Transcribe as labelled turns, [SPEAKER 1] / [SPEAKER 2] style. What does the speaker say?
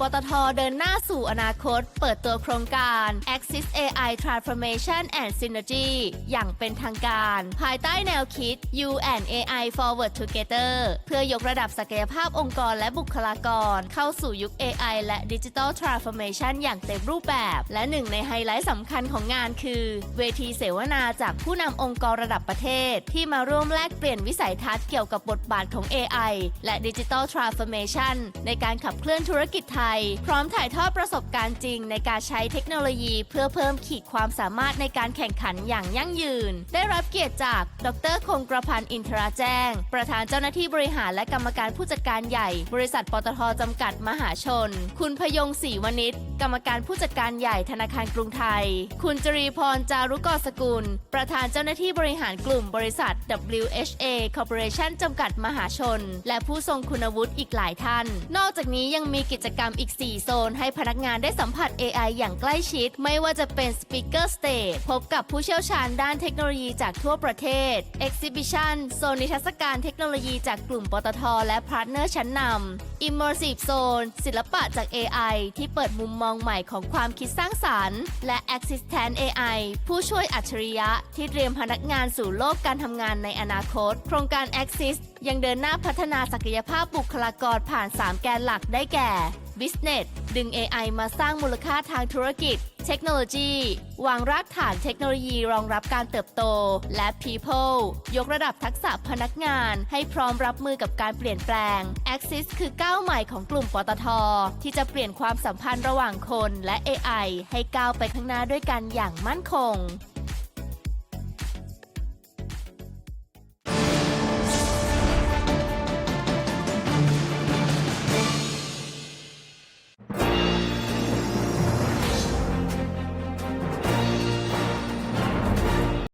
[SPEAKER 1] ปตทเดินหน้าสู่อนาคต เปิดตัวโครงการ Axis AI Transformation and Synergy อย่างเป็นทางการ ภายใต้แนวคิด You and AI Forward Together เพื่อยกระดับศักยภาพองค์กรและบุคลากร เข้าสู่ยุค AI และ Digital Transformation อย่างเต็มรูปแบบ และหนึ่งในไฮไลท์สำคัญของงานคือ เวทีเสวนาจากผู้นำองค์กรระดับประเทศ ที่มาร่วมแลกเปลี่ยนวิสัยทัศน์เกี่ยวกับบทบาทของ AI และ Digital Transformation ในการขับเคลื่อนธุรกิจไทย พร้อมถ่ายทอดประสบการณ์จริงในการใช้เทคโนโลยีเพื่อเพิ่มขีดความสามารถในการแข่งขันอย่างยั่งยืน ได้รับเกียรติจาก ดรคงกระพันธ์อินทราแจ้ง ประธานเจ้าหน้าที่บริหารและกรรมการผู้จัดการใหญ่ บริษัทปตทจำกัดมหาชน คุณพยงศรีวณิชกรรมการผู้จัดการใหญ่ธนาคารกรุงไทย คุณจรีพรจารุกรสกุล ประธานเจ้าหน้าที่บริหารกลุ่มบริษัท WHA Corporation จำกัดมหาชน และผู้ทรงคุณวุฒิอีกหลายท่าน นอกจากนี้ยังมีกิจกรรมอีก 4 โซนให้พนักงานได้สัมผัส AI อย่างใกล้ชิด ไม่ว่าจะเป็น Speaker Stage พบกับผู้เชี่ยวชาญด้านเทคโนโลยีจากทั่วประเทศ Exhibition โซนนิทรรศการเทคโนโลยีจากกลุ่มปตท และพาร์ทเนอร์ชั้นนำ Immersive Zone ศิลปะจาก AI ที่เปิดมุมมองใหม่ของความคิดสร้างสารรค์ และ Assistant AI ผู้ช่วยอัจฉริยะที่เตรียมพนักงานสู่โลกการทำงานในอนาคต โครงการ Axis ยังเดินหน้าพัฒนาศักยภาพบุคลากรผ่าน 3 แกนหลักได้แก่ Business ดึง AI มาสร้างมูลค่าทางธุรกิจ เทคโนโลยี วางรากฐานเทคโนโลยีรองรับการเติบโต และ People ยกระดับทักษะพนักงานให้พร้อมรับมือกับการเปลี่ยนแปลง Axis คือก้าวใหม่ของกลุ่มปตท ที่จะเปลี่ยนความสัมพันธ์ระหว่างคนและ AI ให้ก้าวไปข้างหน้าด้วยกันอย่างมั่นคง